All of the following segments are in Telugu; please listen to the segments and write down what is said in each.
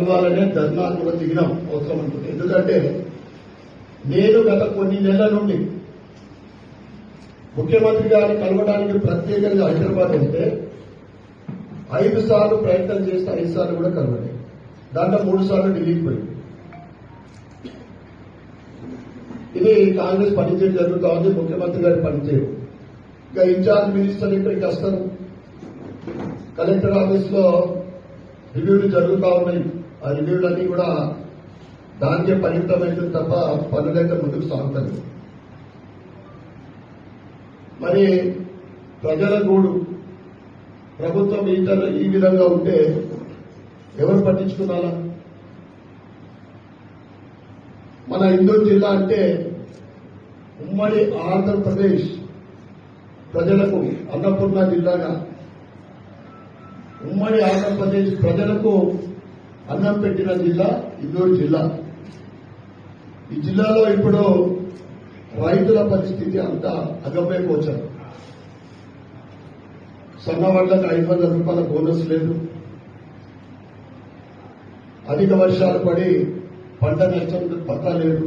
అందువల్లనే ధర్నా కూడా దిగినాం అవసరం ఉంటుంది. ఎందుకంటే నేను గత కొన్ని నెలల నుండి ముఖ్యమంత్రి గారిని కలవడానికి ప్రత్యేకంగా హైదరాబాద్ వెళ్తే ఐదు సార్లు ప్రయత్నం చేస్తే ఐదు సార్లు కూడా కలవలేదు. దాంట్లో మూడు సార్లు ఢిల్లీకి పోయింది. ఇది కాంగ్రెస్ పనిచేయడం జరుగుతా ఉంది ముఖ్యమంత్రి గారి పనిచేయరు. ఇంకా ఇన్ఛార్జ్ మినిస్టర్ ఇక్కడికి వస్తారు కలెక్టర్ ఆఫీస్లో రివ్యూలు జరుగుతూ ఉన్నాయి. ఆ రివ్యూలన్నీ కూడా దానికే పరిమితమైంది తప్ప పనులైతే ముందుకు సాగుతుంది మరి ప్రజల గూడు ప్రభుత్వం ఈ ఈ విధంగా ఉంటే ఎవరు పట్టించుకున్నారా? మన ఇందూరు జిల్లా అంటే ఉమ్మడి ఆంధ్రప్రదేశ్ ప్రజలకు అన్నపూర్ణ జిల్లాగా ఉమ్మడి ఆంధ్రప్రదేశ్ ప్రజలకు అన్నం పెట్టిన జిల్లా ఇందూరు జిల్లా. ఈ జిల్లాలో ఇప్పుడు రైతుల పరిస్థితి అంతా అగమ్య గోచరం సన్నవాళ్ళకు ఐదు వందల రూపాయల బోనస్ లేదు. అధిక వర్షాలు పడి పంట నష్టం పత్తా లేదు.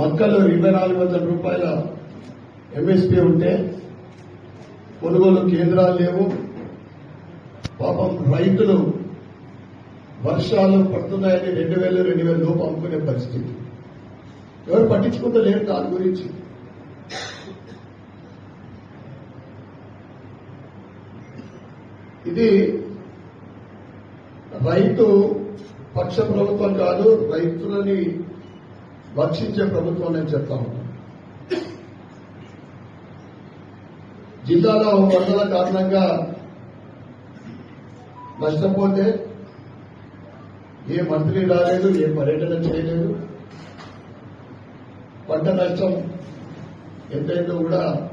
మక్కలు ఇరవై నాలుగు వందల రూపాయల ఎంఎస్పీ ఉంటే కొనుగోలు కేంద్రాలు లేవు. పాపం రైతులు వర్షాలు పడుతున్నాయని రెండు వేలు రెండు వేల లోపు అమ్ముకునే పరిస్థితి. ఎవరు పట్టించుకుంటూ లేరు దాని గురించి. ఇది రైతు పక్ష ప్రభుత్వం కాదు రైతులని భక్షించే ప్రభుత్వం నేను చెప్తా ఉన్నాను జిల్లాలో వరదల కారణంగా నష్టపోతే ఏ మంత్రి రాలేదు ఏ పర్యటన చేయలేదు. పంట నష్టం ఎంతైందో కూడా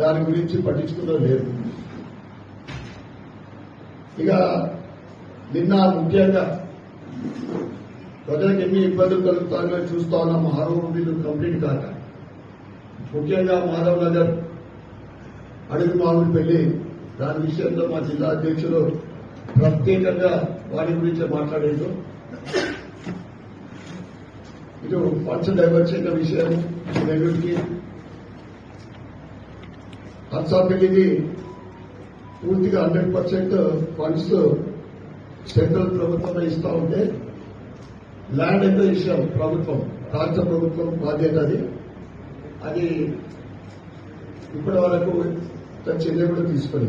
దాని గురించి పట్టించుకుందో లేదు. ఇక నిన్న ముఖ్యంగా ప్రజలకు ఎన్ని ఇబ్బందులు కలుగుతాయో చూస్తా ఉన్నాం. ఆరో కంప్లీట్ కాక. ముఖ్యంగా మాధవ్ నగర్ అడుగు మామిడి పెళ్ళి దాని విషయంలో మా జిల్లా అధ్యక్షులు ప్రత్యేకంగా వాటి గురించి మాట్లాడేది. ఇది ఫండ్స్ డైవర్షన్ విషయం నెల్లూరుకి హంసాపల్లికి పూర్తిగా హండ్రెడ్ పర్సెంట్ ఫండ్స్ సెంట్రల్ ప్రభుత్వం ఇస్తా ఉంటే ల్యాండ్ ఎంత ఇష్టం ప్రభుత్వం రాష్ట్ర ప్రభుత్వం బాధ్యత అది. అది ఇప్పటి వరకు చర్య కూడా తీసుకుని